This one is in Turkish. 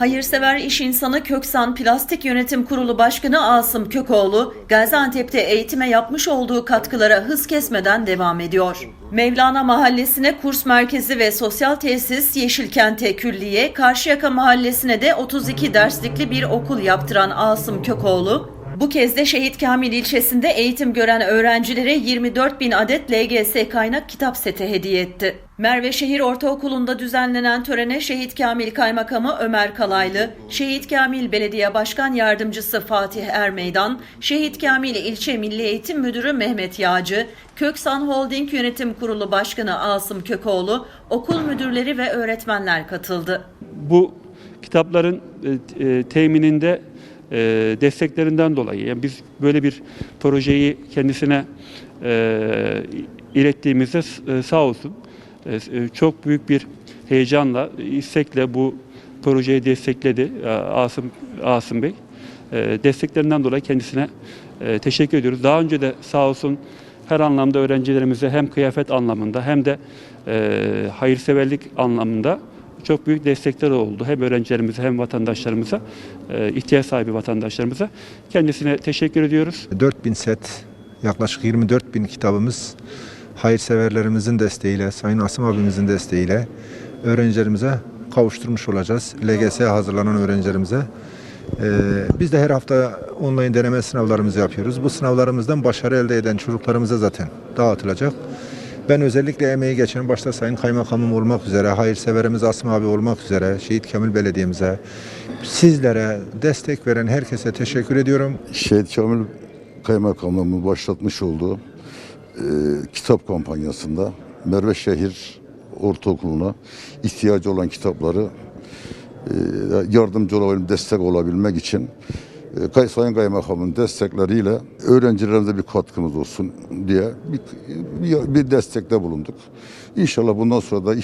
Hayırsever iş insanı Köksan Plastik Yönetim Kurulu Başkanı Asım Kökoğlu, Gaziantep'te eğitime yapmış olduğu katkılara hız kesmeden devam ediyor. Mevlana Mahallesi'ne kurs merkezi ve sosyal tesis Yeşilkent'e külliye, Karşıyaka Mahallesi'ne de 32 derslikli bir okul yaptıran Asım Kökoğlu, bu kez de Şehit Kamil ilçesinde eğitim gören öğrencilere 24 bin adet LGS kaynak kitap seti hediye etti. Merve Şehir Ortaokulu'nda düzenlenen törene Şehit Kamil Kaymakamı Ömer Kalaylı, Şehit Kamil Belediye Başkan Yardımcısı Fatih Ermeydan, Şehit Kamil İlçe Milli Eğitim Müdürü Mehmet Yağcı, Köksan Holding Yönetim Kurulu Başkanı Asım Kökoğlu, okul müdürleri ve öğretmenler katıldı. bu kitapların e, e, temininde e, desteklerinden dolayı yani biz böyle bir projeyi kendisine e, ilettiğimizde e, sağ olsun e, e, çok büyük bir heyecanla, istekle bu projeyi destekledi e, Asım Asım Bey. E, desteklerinden dolayı kendisine e, teşekkür ediyoruz. Daha önce de sağ olsun her anlamda öğrencilerimize hem kıyafet anlamında hem de e, hayırseverlik anlamında çok büyük destekler oldu. Hem öğrencilerimize hem vatandaşlarımıza, e, ihtiyaç sahibi vatandaşlarımıza. Kendisine teşekkür ediyoruz. 4000 set, yaklaşık 24 bin kitabımız hayırseverlerimizin desteğiyle, Sayın Asım abimizin desteğiyle öğrencilerimize kavuşturmuş olacağız. LGS hazırlanan öğrencilerimize. Ee, biz de her hafta online deneme sınavlarımızı yapıyoruz. Bu sınavlarımızdan başarı elde eden çocuklarımıza zaten dağıtılacak. Ben özellikle emeği geçen başta Sayın Kaymakamım olmak üzere, hayırseverimiz Asım abi olmak üzere, Şehit Kamil Belediye'mize, sizlere destek veren herkese teşekkür ediyorum. Şehit Kamil Kaymakamlığımın başlatmış olduğu e, kitap kampanyasında Merve Şehir Ortaokulu'na ihtiyacı olan kitapları e, yardımcı olabilmek, destek olabilmek için Sayın Kaymakamın destekleriyle öğrencilerimize bir katkımız olsun diye bir, bir, bir destekte bulunduk. İnşallah bundan sonra da